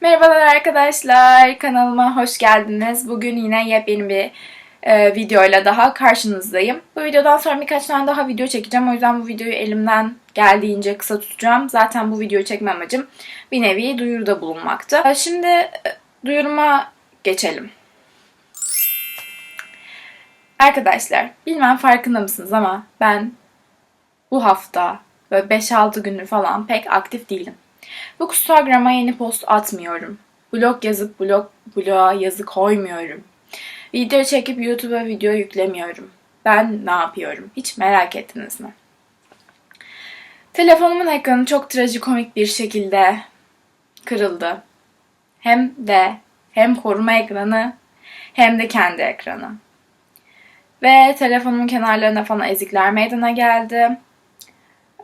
Merhabalar arkadaşlar, kanalıma hoş geldiniz. Bugün yine yepyeni bir e, videoyla daha karşınızdayım. Bu videodan sonra birkaç tane daha video çekeceğim. O yüzden bu videoyu elimden geldiğince kısa tutacağım. Zaten bu videoyu çekme amacım bir nevi duyuruda bulunmaktı. E, Şimdi e, duyuruma geçelim. Arkadaşlar, bilmem farkında mısınız ama ben bu hafta böyle 5-6 gündür falan pek aktif değilim. Bu Instagram'a yeni post atmıyorum. Blog yazıp blog bloğa yazı koymuyorum. Video çekip YouTube'a video yüklemiyorum. Ben ne yapıyorum? Hiç merak ettiniz mi? Telefonumun ekranı çok trajikomik bir şekilde kırıldı. Hem de hem koruma ekranı hem de kendi ekranı. Ve telefonumun kenarlarına falan ezikler meydana geldi.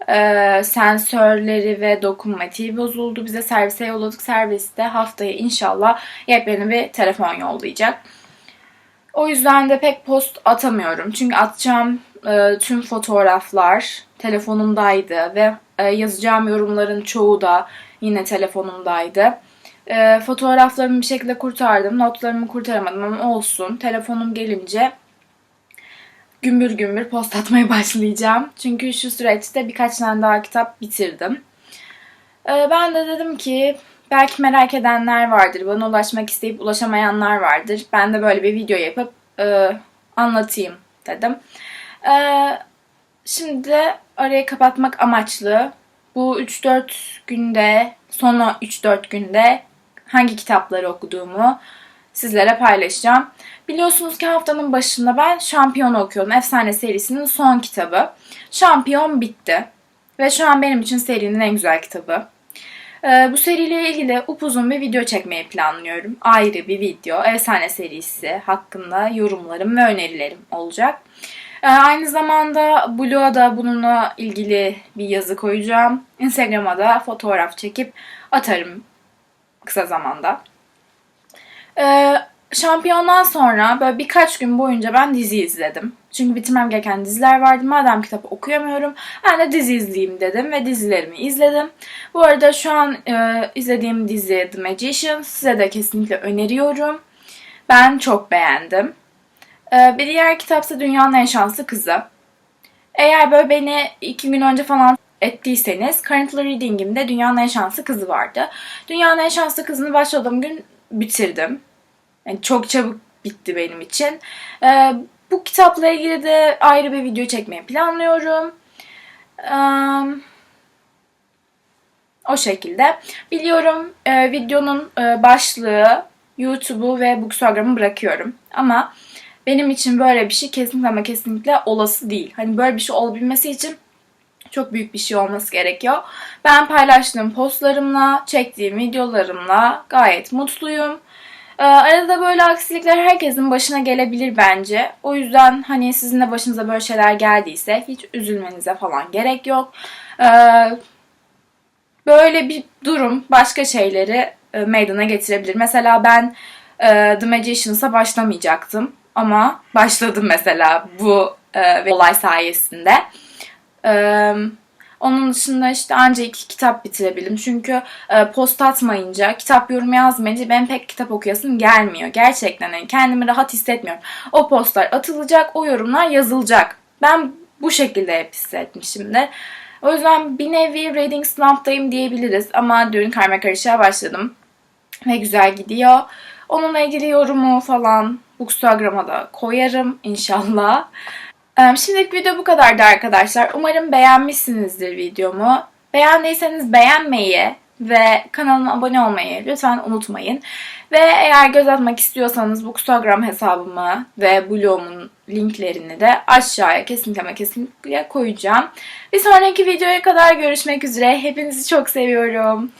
Ee, sensörleri ve dokunmatiği bozuldu. Bize servise yolladık. Servis de haftaya inşallah yepyeni bir telefon yollayacak. O yüzden de pek post atamıyorum. Çünkü atacağım e, tüm fotoğraflar telefonumdaydı ve e, yazacağım yorumların çoğu da yine telefonumdaydı. E, fotoğraflarımı bir şekilde kurtardım. Notlarımı kurtaramadım ama olsun. Telefonum gelince gümbür gümbür post atmaya başlayacağım. Çünkü şu süreçte birkaç tane daha kitap bitirdim. Ee, ben de dedim ki belki merak edenler vardır, bana ulaşmak isteyip ulaşamayanlar vardır. Ben de böyle bir video yapıp e, anlatayım dedim. Ee, şimdi de arayı kapatmak amaçlı bu 3-4 günde, sonra 3-4 günde hangi kitapları okuduğumu sizlere paylaşacağım. Biliyorsunuz ki haftanın başında ben Şampiyon okuyorum. Efsane serisinin son kitabı. Şampiyon bitti. Ve şu an benim için serinin en güzel kitabı. Ee, bu seriyle ilgili upuzun bir video çekmeyi planlıyorum. Ayrı bir video. Efsane serisi hakkında yorumlarım ve önerilerim olacak. Ee, aynı zamanda blog'a da bununla ilgili bir yazı koyacağım. Instagram'a da fotoğraf çekip atarım kısa zamanda. Ee, şampiyondan sonra böyle birkaç gün boyunca ben dizi izledim. Çünkü bitirmem gereken diziler vardı. Madem kitap okuyamıyorum ben de dizi izleyeyim dedim ve dizilerimi izledim. Bu arada şu an e, izlediğim dizi The Magician size de kesinlikle öneriyorum. Ben çok beğendim. Ee, bir diğer kitapsa Dünyanın En Şanslı Kızı. Eğer böyle beni iki gün önce falan ettiyseniz Currently Reading'imde Dünyanın En Şanslı Kızı vardı. Dünyanın En Şanslı Kızı'nı başladığım gün bitirdim. Yani çok çabuk bitti benim için. Ee, bu kitapla ilgili de ayrı bir video çekmeyi planlıyorum. Ee, o şekilde. Biliyorum e, videonun e, başlığı YouTube'u ve Bookstagram'ı bırakıyorum. Ama benim için böyle bir şey kesinlikle ama kesinlikle olası değil. Hani böyle bir şey olabilmesi için çok büyük bir şey olması gerekiyor. Ben paylaştığım postlarımla, çektiğim videolarımla gayet mutluyum. Ee, arada böyle aksilikler herkesin başına gelebilir bence. O yüzden hani sizin de başınıza böyle şeyler geldiyse hiç üzülmenize falan gerek yok. Ee, böyle bir durum başka şeyleri e, meydana getirebilir. Mesela ben e, The Magicians'a başlamayacaktım. Ama başladım mesela bu e, olay sayesinde. Eee onun dışında işte anca iki kitap bitirebildim. Çünkü e, post atmayınca, kitap yorumu yazmayınca ben pek kitap okuyasım gelmiyor. Gerçekten yani kendimi rahat hissetmiyorum. O postlar atılacak, o yorumlar yazılacak. Ben bu şekilde hep hissetmişimdir. O yüzden bir nevi reading slump'tayım diyebiliriz. Ama dün karma karışığa başladım. Ve güzel gidiyor. Onunla ilgili yorumu falan Bookstagram'a da koyarım inşallah. Ee, Şimdilik video bu kadardı arkadaşlar. Umarım beğenmişsinizdir videomu. Beğendiyseniz beğenmeyi ve kanalıma abone olmayı lütfen unutmayın. Ve eğer göz atmak istiyorsanız Bookstagram hesabımı ve blogumun linklerini de aşağıya kesinlikle ama kesinlikle koyacağım. Bir sonraki videoya kadar görüşmek üzere. Hepinizi çok seviyorum.